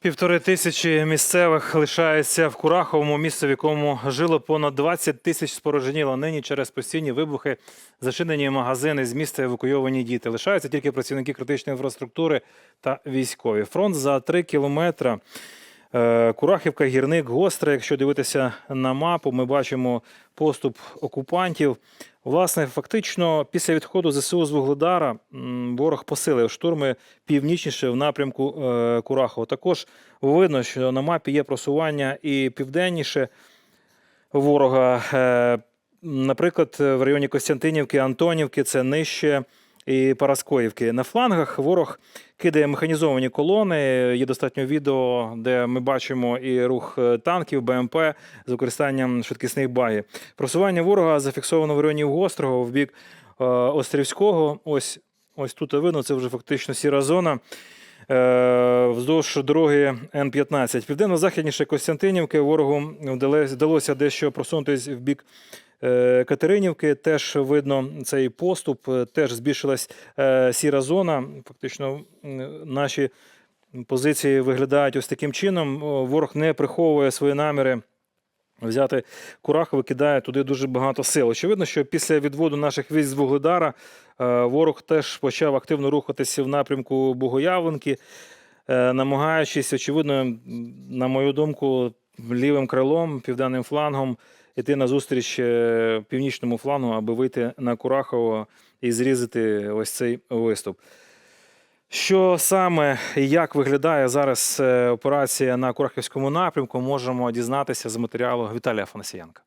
Півтори тисячі місцевих лишається в Кураховому місці, в якому жило понад 20 тисяч спорожніло. Нині через постійні вибухи зачинені магазини з міста евакуйовані діти. Лишаються тільки працівники критичної інфраструктури та військові. Фронт за три кілометри. Е, Курахівка, гірник, гостре. Якщо дивитися на мапу, ми бачимо поступ окупантів. Власне, фактично, після відходу ЗСУ з Вугледара ворог посилив штурми північніше в напрямку е, Курахова. Також видно, що на мапі є просування і південніше ворога. Е, Наприклад, в районі Костянтинівки, Антонівки, це нижче і Параскоївки. На флангах ворог кидає механізовані колони. Є достатньо відео, де ми бачимо і рух е, танків, БМП з використанням швидкісних багів. Просування ворога зафіксовано в районі Гострого в бік е, Острівського. Ось, ось тут видно, це вже фактично сіра зона. Е, Вздовж дороги Н-15. Південно-західніше Костянтинівки ворогу вдалося- дещо просунутися в бік Катеринівки. Теж видно цей поступ, е, теж збільшилась е, сіра зона. Фактично, наші позиції виглядають ось таким чином. Ворог не приховує свої наміри. Взяти Курахове кидає туди дуже багато сил. Очевидно, що після відводу наших військ з Вугледара е, ворог теж почав активно рухатися в напрямку Богоявленки, е, намагаючись, очевидно, на мою думку, лівим крилом, південним флангом іти на зустріч е, північному флану, аби вийти на Курахово і зрізати ось цей виступ. Що саме і як виглядає зараз е, операція на Курахівському напрямку, можемо дізнатися з матеріалу Віталія Фанасієнка.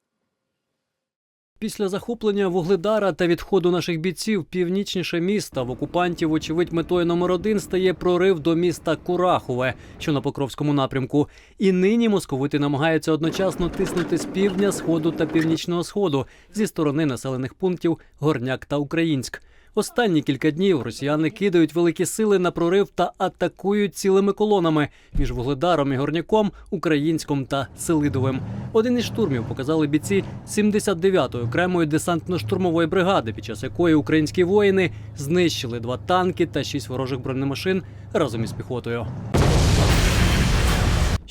Після захоплення Вугледара та відходу наших бійців північніше міста в окупантів, вочевидь, метою номер один стає прорив до міста Курахове, що на Покровському напрямку. І нині московити намагаються одночасно тиснути з півдня, сходу та північного сходу зі сторони населених пунктів Горняк та Українськ. Останні кілька днів росіяни кидають великі сили на прорив та атакують цілими колонами між Вугледаром і Горняком, Українськом та Селидовим. Один із штурмів показали бійці 79-ї окремої десантно-штурмової бригади, під час якої українські воїни знищили два танки та шість ворожих бронемашин разом із піхотою.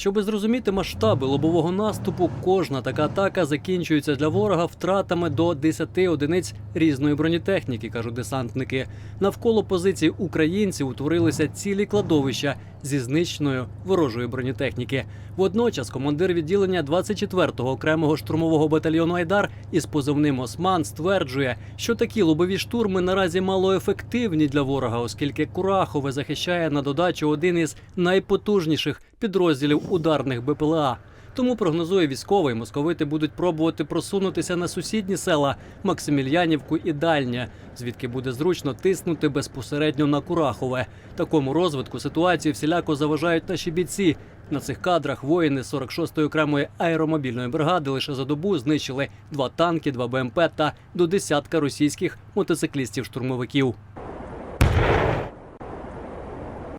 Щоби зрозуміти масштаби лобового наступу, кожна така атака закінчується для ворога втратами до 10 одиниць різної бронетехніки, кажуть десантники. Навколо позицій українців утворилися цілі кладовища зі знищеною ворожої бронетехніки. Водночас командир відділення 24-го окремого штурмового батальйону Айдар із позивним Осман стверджує, що такі лобові штурми наразі малоефективні для ворога, оскільки Курахове захищає на додачу один із найпотужніших підрозділів ударних БПЛА. Тому прогнозує військовий, московити будуть пробувати просунутися на сусідні села Максимільянівку і Дальнє, звідки буде зручно тиснути безпосередньо на Курахове. Такому розвитку ситуації всіляко заважають наші бійці. На цих кадрах воїни 46-ї окремої аеромобільної бригади лише за добу знищили два танки, два БМП та до десятка російських мотоциклістів-штурмовиків.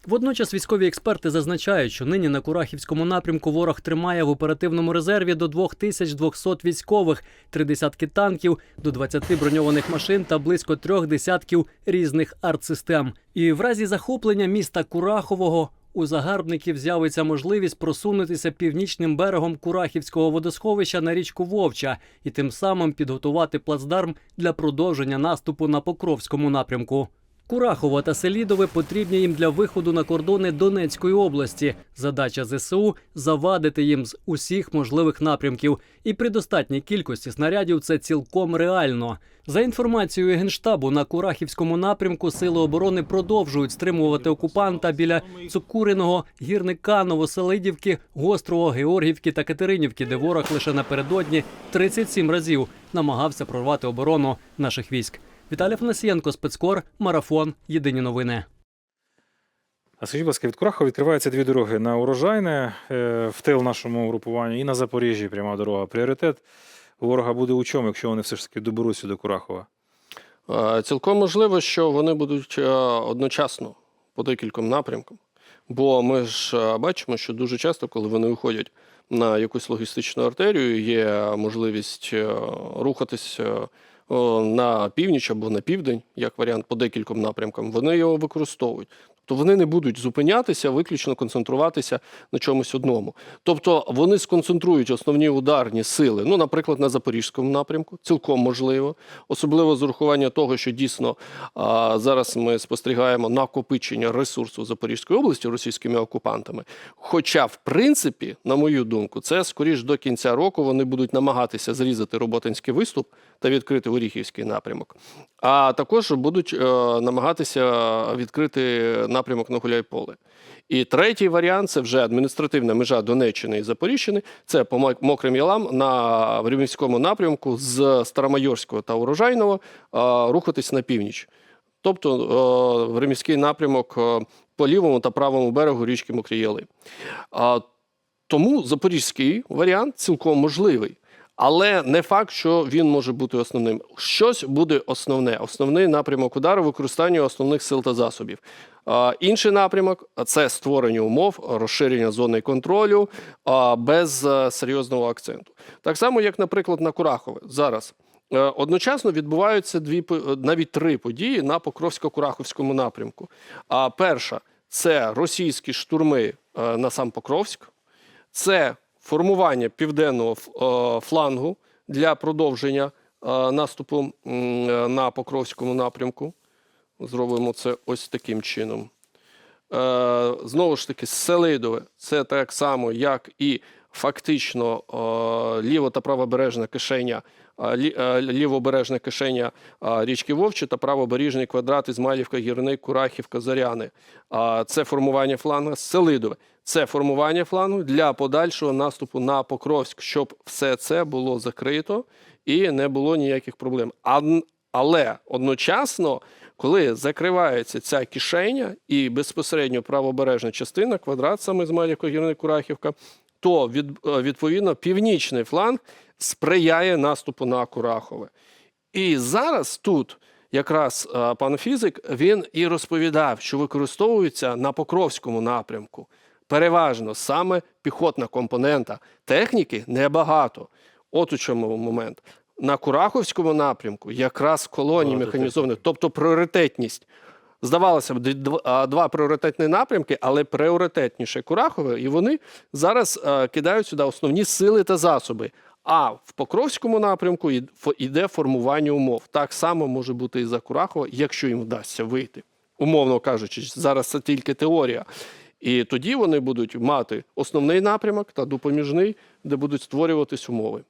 Водночас військові експерти зазначають, що нині на Курахівському напрямку ворог тримає в оперативному резерві до 2200 військових, три десятки танків, до 20 броньованих машин та близько трьох десятків різних артсистем. І в разі захоплення міста Курахового у загарбників з'явиться можливість просунутися північним берегом Курахівського водосховища на річку Вовча і тим самим підготувати плацдарм для продовження наступу на Покровському напрямку. Курахово та Селідове потрібні їм для виходу на кордони Донецької області. Задача ЗСУ завадити їм з усіх можливих напрямків. І при достатній кількості снарядів це цілком реально. За інформацією генштабу, на Курахівському напрямку сили оборони продовжують стримувати окупанта біля Цукуриного, Гірника, Новоселидівки, Гострого, Георгівки та Катеринівки, де ворог лише напередодні 37 разів намагався прорвати оборону наших військ. Віталій Фанасієнко, спецкор, марафон. Єдині новини. А скажіть, будь ласка, від Курахова відкриваються дві дороги на урожайне е, в тил нашому групуванню і на Запоріжжі пряма дорога. Пріоритет ворога буде у чому, якщо вони все ж таки доберуться до Курахова? Цілком можливо, що вони будуть е, одночасно по декільком напрямкам. Бо ми ж е, бачимо, що дуже часто, коли вони виходять на якусь логістичну артерію, є можливість рухатись на північ або на південь, як варіант, по декільком напрямкам. Вони його використовують. то вони не будуть зупинятися, виключно концентруватися на чомусь одному. Тобто вони сконцентрують основні ударні сили, ну, наприклад, на запорізькому напрямку, цілком можливо, особливо з урахування того, що дійсно а, зараз ми спостерігаємо накопичення ресурсу Запорізької області російськими окупантами. Хоча, в принципі, на мою думку, це скоріш до кінця року вони будуть намагатися зрізати роботинський виступ та відкрити Оріхівський напрямок. А також будуть е, намагатися відкрити напрямок на Гуляйполе. І третій варіант це вже адміністративна межа Донеччини і Запоріжжя. Це по мокрим ялам на Рівненському напрямку з Старомайорського та Урожайного е, рухатись на північ. Тобто е, в римський напрямок по лівому та правому берегу річки Мокрі Яли. А, тому запорізький варіант цілком можливий. Але не факт, що він може бути основним. Щось буде основне. Основний напрямок удару використання основних сил та засобів. Інший напрямок це створення умов, розширення зони контролю без е, серйозного акценту. Так само, як, наприклад, на Курахове зараз. Е, Одночасно відбуваються дві е, навіть три події на Покровсько-Кураховському напрямку. А перша це російські штурми на сам Покровськ, це формування південного е, флангу для продовження е, наступу е, на Покровському напрямку. Зробимо це ось таким чином. Знову ж таки, Селидове це так само, як і фактично ліво та правобережна кишеня, лівобережна кишеня річки Вовчі та правобережний квадрат Ізмайлівка, Гірник, Курахівка, Зоряни. Це формування флангу Селидове. Це формування флангу для подальшого наступу на Покровськ, щоб все це було закрито і не було ніяких проблем. Але одночасно коли закривається ця кишеня і безпосередньо правобережна частина, квадрат саме з Малівка, Гірник, Курахівка, то від, е, відповідно північний фланг сприяє наступу на Курахове. І зараз тут якраз е, пан фізик він і розповідав, що використовується на Покровському напрямку переважно саме піхотна компонента. Техніки небагато. От у чому момент. На Кураховському напрямку якраз колонії механізованих, тобто пріоритетність. Здавалося б, два пріоритетні напрямки, але пріоритетніше Курахове, і вони зараз е, кидають сюди основні сили та засоби. А в Покровському напрямку іде формування умов. Так само може бути і за Курахова, якщо їм вдасться вийти. Умовно кажучи, зараз це тільки теорія. І тоді вони будуть мати основний напрямок та допоміжний, де будуть створюватись умови.